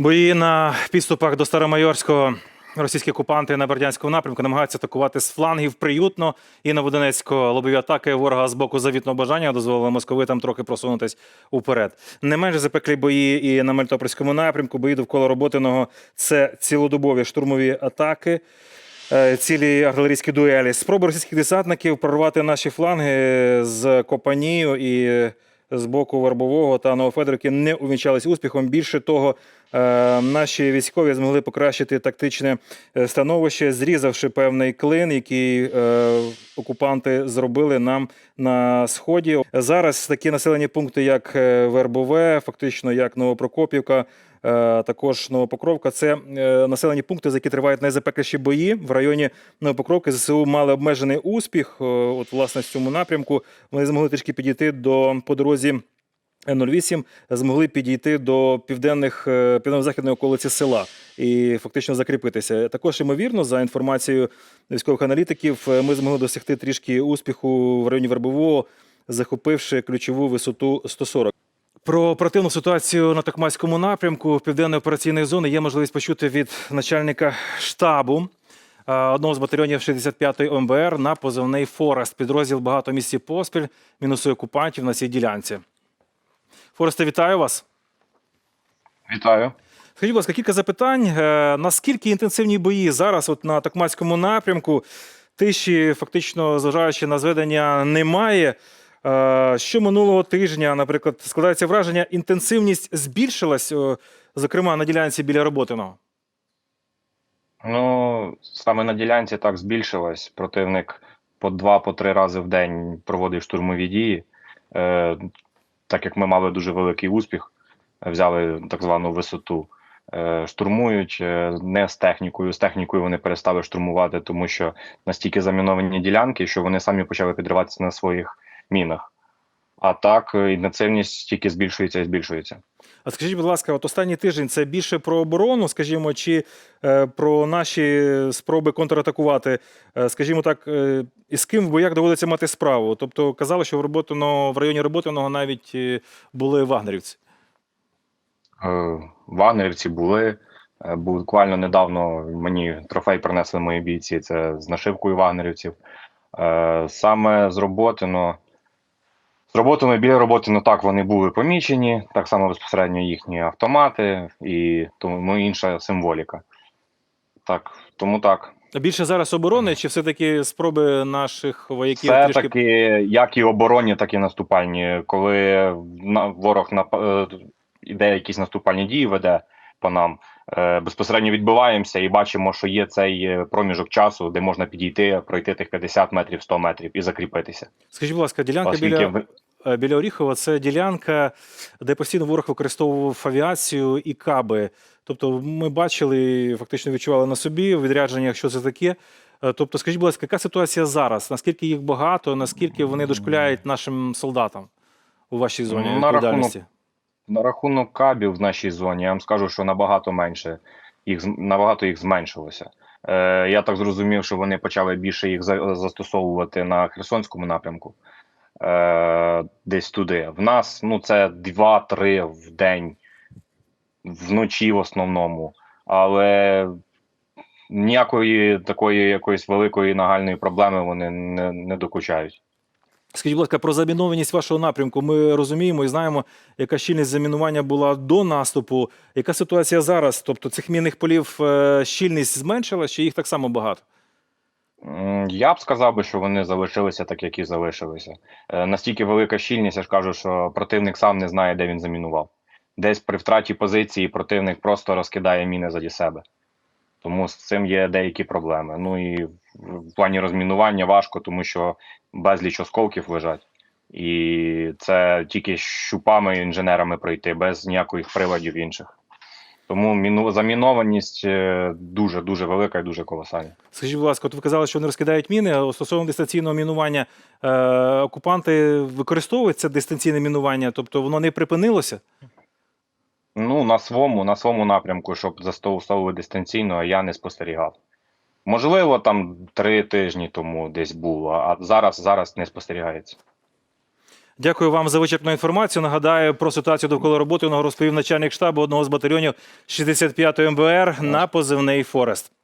Бої на підступах до Старомайорського російські окупанти на Бердянському напрямку намагаються атакувати з флангів приютно і на Водонецько. Лобові атаки ворога з боку завітного бажання дозволили московитам трохи просунутись уперед. Не менш запеклі бої і на Мелітопольському напрямку. Бої довкола роботиного це цілодобові штурмові атаки. е, Цілі артилерійські дуелі. Спроби російських десантників прорвати наші фланги з Копанію і з боку Вербового та Новофедорівки не увінчались успіхом. Більше того, е, наші військові змогли покращити тактичне е, становище, зрізавши певний клин, який е, окупанти зробили нам на сході. Зараз такі населені пункти, як Вербове, фактично як Новопрокопівка. Е, Також Новопокровка це е, населені пункти, за які тривають найзапекліші бої. В районі Новопокровки ЗСУ мали обмежений успіх. Е, От, власне, в цьому напрямку вони змогли трішки підійти до по дорозі 08 змогли підійти до південних південно-західної околиці села і фактично закріпитися. Також ймовірно, за інформацією військових аналітиків, ми змогли досягти трішки успіху в районі Вербового, захопивши ключову висоту 140. Про оперативну ситуацію на Токмацькому напрямку південної операційної зони є можливість почути від начальника штабу одного з батальйонів 65-ї ОМБР на позивний Форест. Підрозділ багато місяців поспіль мінусує окупантів на цій ділянці. Форесте, вітаю вас. Вітаю. Скажіть, будь ласка, кілька запитань. Е, Наскільки інтенсивні бої зараз от на Токмацькому напрямку? Тиші, фактично, зважаючи на зведення, немає. Е, Що минулого тижня, наприклад, складається враження, інтенсивність збільшилась, зокрема на ділянці біля Роботиного? Ну, саме на ділянці так збільшилось. Противник по два, по три рази в день проводив штурмові дії. Е, так як ми мали дуже великий успіх, взяли так звану висоту. Е, штурмують е, не з технікою. З технікою вони перестали штурмувати, тому що настільки заміновані ділянки, що вони самі почали підриватися на своїх мінах. А так, е, інтенсивність тільки збільшується і збільшується. А скажіть, будь ласка, от останній тиждень це більше про оборону, скажімо, чи е, про наші спроби контратакувати? Е, скажімо так, е, і з ким в боях доводиться мати справу? Тобто казали, що в Роботино, в районі Роботиного навіть е, були вагнерівці. Е, Вагнерівці були. Е, Буквально недавно мені трофей принесли мої бійці. Це з нашивкою вагнерівців. Е, Саме з Роботино. З Роботино і біля Роботино так вони були помічені. Так само безпосередньо їхні автомати і тому інша символіка. Так, тому так. Більше зараз оборони, чи все-таки спроби наших вояків Це трішки таки як і оборонні, так і наступальні. Коли ворог нап- е, іде якісь наступальні дії, веде по нам, е, безпосередньо відбиваємося і бачимо, що є цей е, проміжок часу, де можна підійти, пройти тих 50 метрів, 100 метрів і закріпитися. Скажіть, будь ласка, ділянка Оскільки біля, біля Оріхова це ділянка, де постійно ворог використовував авіацію і каби. Тобто ми бачили, фактично відчували на собі в відрядженнях, що це таке. Е, Тобто, скажіть, будь ласка, яка ситуація зараз? Наскільки їх багато, наскільки вони дошкуляють нашим солдатам у вашій зоні Ну, на відповідальності? На рахунок кабів в нашій зоні, я вам скажу, що набагато менше їх набагато їх зменшилося. Е, я так зрозумів, що вони почали більше їх за- застосовувати на Херсонському напрямку. Е, десь туди. В нас ну це 2-3 в день, вночі в основному. Але ніякої такої якоїсь великої нагальної проблеми вони не, не докучають. Скажіть, будь ласка, про замінованість вашого напрямку. Ми розуміємо і знаємо, яка щільність замінування була до наступу. Яка ситуація зараз? Тобто цих мінних полів е, щільність зменшилась, чи їх так само багато? Я б сказав би, що вони залишилися так, як і залишилися. Е, Настільки велика щільність, я ж кажу, що противник сам не знає, де він замінував. Десь при втраті позиції противник просто розкидає міни заді себе. Тому з цим є деякі проблеми. Ну і в- плані розмінування важко, тому що безліч осколків лежать. І це тільки щупами і інженерами пройти, без ніяких приладів інших. Тому міну... замінованість дуже дуже велика і дуже колосальна. Скажіть, будь ласка, от ви казали, що вони розкидають міни. Стосовно дистанційного мінування, е, окупанти використовують це дистанційне мінування, тобто воно не припинилося? Ну, на своєму, на своєму напрямку, щоб застосовувати дистанційно, я не спостерігав. Можливо, там три тижні тому десь було, а зараз, зараз не спостерігається. Дякую вам за вичерпну інформацію. Нагадаю про ситуацію довкола роботи. Його розповів начальник штабу одного з батальйонів 65-ї МБР на позивний Форест.